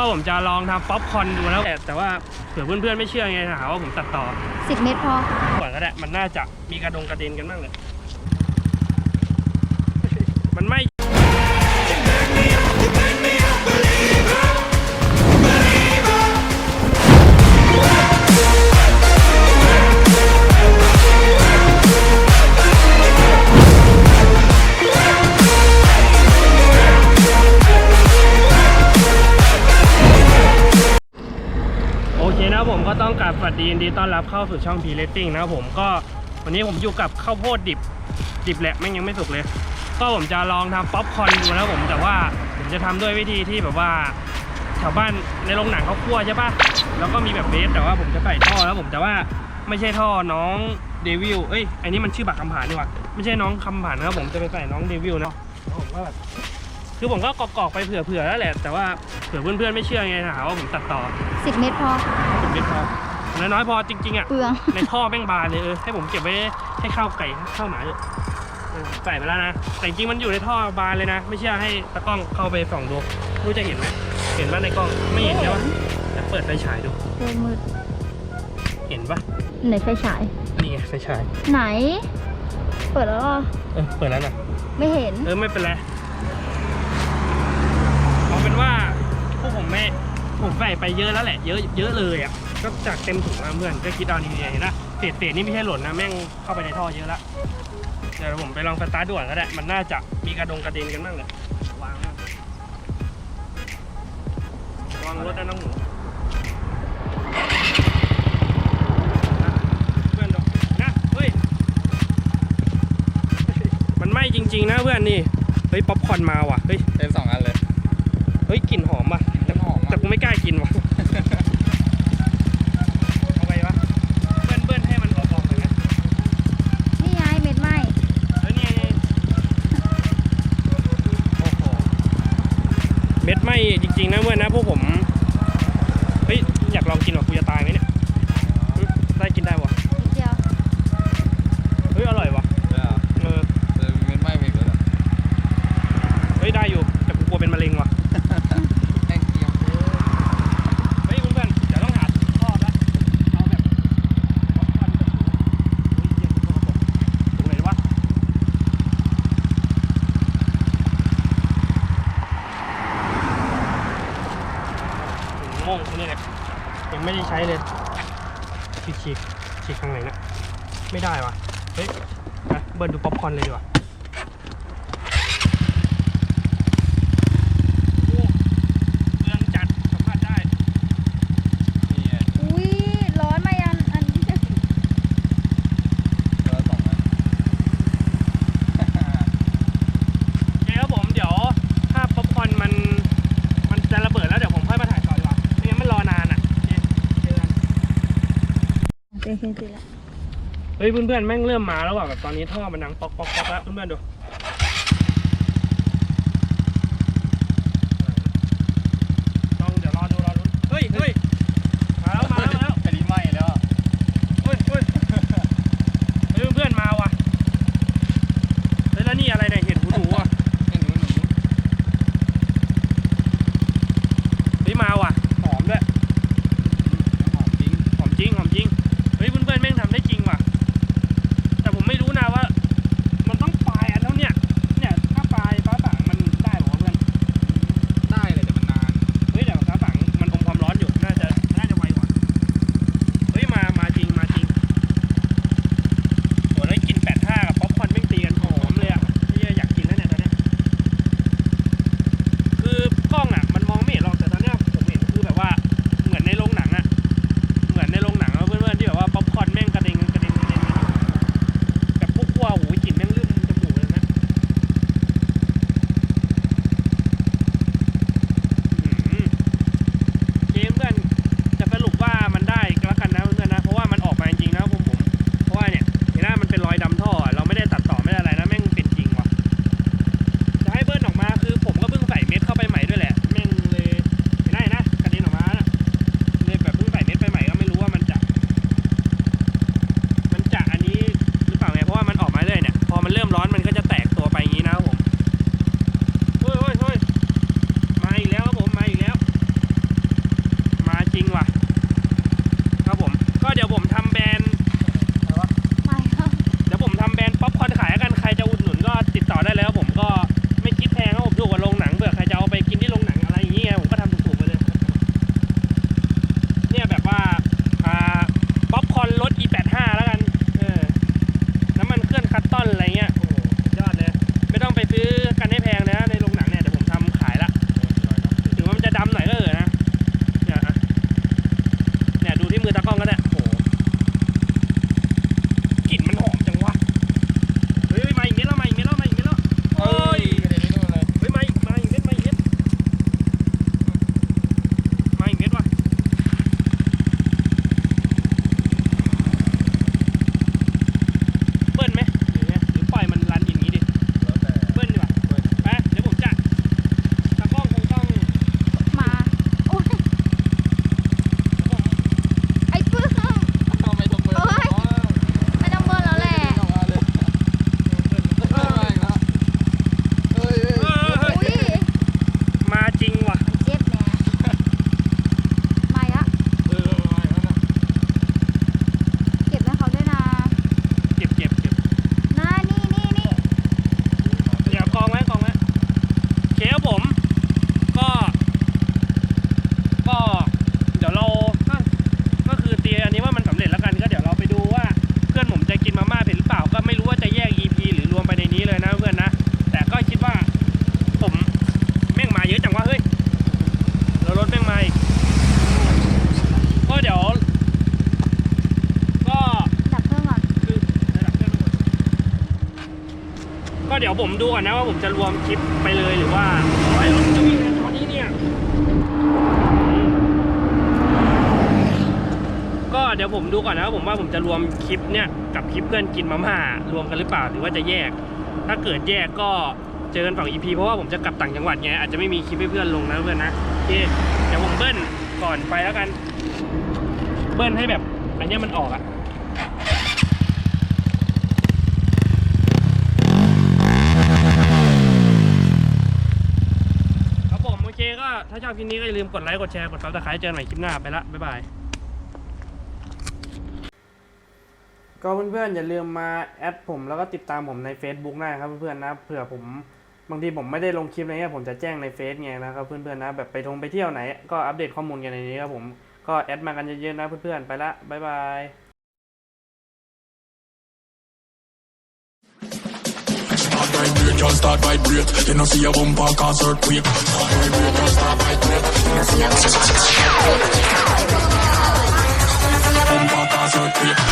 ก็ผมจะลองทำป๊อปคอร์นดูแล้วแต่แต่ว่าเผื่อเพื่อนๆไม่เชื่อไงหาว่าผมตัดต่อสิบเมตรพอ ก่อนก็ได้มันน่าจะมีกระดงกระเด็นกันบ้างเลยมันไม่ เคนะครับผมก็ต้องกราบสวัสดียินดีต้อนรับเข้าสู่ช่อง P Rating นะครับผมก็วันนี้ผมอยู่กับข้าวโพดดิบดิบแหละแม่งยังไม่สุกเลย ก็ผมจะลองทำป๊อปคอร์นดูนะครับผมแต่ว่าผมจะทำด้วยวิธีที่แบบว่าแถวบ้านในโรงหนังเขาคั่วใช่ปะแล้วก็มีแบบเบสแต่ว่าผมจะใส่ท่อแล้วผมแต่ว่าไม่ใช่ท่อน้องเดวิลเอ้ยอันนี้มันชื่อบักคำผานนี่หว่าไม่ใช่น้องคำผานนะครับผมจะไปใส่น้องเดวิลนะแล้วผมก็แบบ คือผมก็กรอกๆไปเผื่อๆแล้วแหละแต่ว่าเผื่อเพื่อนๆไม่เชื่อไงหาว่าผมตัดต่อสิบเมตรพอเป็นเม็ดพอน้อยๆพอจริงๆอะเปลือง ในท่อแม่งบานเลยเออให้ผมเก็บไว้ให้ข้าวไก่ข้าวหมาเถอะเออใส่ไปแล้วนะแต่จริงๆมันอยู่ในท่อบานเลยนะ ไม่เชื่อให้ตะกล้องเข้าไปส่องดูไม่รู้จะเห็นไหมเห็นว่าในกล้องไม่เห็นใช่ปะจะเปิดไฟฉายดูเออมืดเห็นปะไหนไฟฉาย นี่ไงไฟฉายไหน เปิดแล้วเหรอเออเปิดแล้วนะไม่เห็น เออไม่เป็นไร ผมใส่ไปเยอะแล้วแหละเยอะเยอะเลยอะก็จากเต็มถุงแล้วเพื่อนก็คิดเอาดีๆเห็นนะเศษเศษนี่ไม่ใช่หล่นนะแม่งเข้าไปในท่อเยอะแล้วเดี๋ยวผมไปลองสตาร์ทด่วนก็ได้มันน่าจะมีกระดงกระเด็นกันบ้างเลยวางนะวางรถได้น้องหนูเพื่อนดูนะเฮ้ยมันไหม้จริง ๆ นะเพื่อนนี่เฮ้ยป๊อปคอร์นมาว่ะเฮ้ยเป็นสองอันเลยเฮ้ยกลิ่นหอมว่ะแต่หอมแต่กู ไม่กล้ากินว่ะเอาไปวะเบิ้ลเบิ้ลให้มันออกๆหน่อยนะนี่ไงเม็ดไหมเฮ้ยนี่ไงโอ้โหเม็ดไหม้จริงๆนะเพื่อนนะพวกผม เฮ้ยอยากลองกินว่ะกูจะตายไหมเนี่ยหึได้กินได้วะ นิดเดียว เฮ้ยอร่อยว่ะ เออ เออ เออมีเม็ดไหม้ไปอีกแล้วเหรอ เฮ้ยได้อยู่ แต่กูกลัวเป็นมะเร็งว่ะ แห้งเกรียม เฮ้ยเพื่อนๆเดี๋ยวต้องหาทอดละเอาแบบป๊อปคอร์นแบบนี้เฮ้ยเหี้ยสกปรกตรงไหนวะโม่งนี่แหละยังไม่ได้ใช้เลย ฉีกฉีกทางไหนนะไม่ได้วะเฮ้ยนะเบิร์นดูป๊อปคอร์นเลยดีกว่าโอ้เรื่องจัดสัมผัสได้ นี่ไง อุ้ยร้อนมายันอันที่จะ ตัวละสองอัน โอเคครับผมเดี๋ยวถ้าป๊อปคอร์นมันมันจะระเบิดแล้วเดี๋ยวผมค่อยมาถ่ายต่อดีกว่าไม่งั้นมันรอนานอะโอเคเจอกัน เจ๊เจ๊ละ เฮ้ยเพื่อนๆแม่งเริ่มมาแล้วว่ะแบบตอนนี้ท่อมันดังป๊อกป๊อกป๊อกแล้วเพื่อนๆดู เดี๋ยวผมดูก่อนนะว่าผมจะรวมคลิปไปเลยหรือว่าโอ้รถจะวิ่งในตอนนี้เนี่ย ก็เดี๋ยวผมดูก่อนนะว่าผมว่าผมจะรวมคลิปเนี่ยกับคลิปเพื่อนกินมาม่ารวมกันหรือเปล่าหรือว่าจะแยก ถ้าเกิดแยกก็เจอกันฝั่ง EP เพราะว่าผมจะกลับต่างจังหวัดไงอาจจะไม่มีคลิปให้เพื่อนลงนะเพื่อนนะโอเคเดี๋ยวผมเบิ้ลก่อนไปแล้วกัน เบิ้ลให้แบบอันเนี้ยมันออกอะครับผมโอ เคก็ถ้าชอบคลิปนี้ก็อย่าลืมกดไลค์กดแชร์กดซับสไครต์เจอกันใหม่คลิปหน้าไปละบ๊ายบาย ก็เพื่อนๆอย่าลืมมาแอดผมแล้วก็ติดตามผมใน Facebook ได้ครับเพื่อนๆนะเผื่อผมบางทีผมไม่ได้ลงคลิปอะไรเงี้ยผมจะแจ้งในเฟซไงนะครับเพื่อนๆนะแบบไปทงไปเที่ยวไหน ก็อัปเดตข้อมูลกันในนี้ครับผมก็แอดมากันเยอะๆนะเพื่อนๆไปละบ๊ายบาย Start vibrate, just start vibrate. You know see a bumper cause earthquake. Thank you.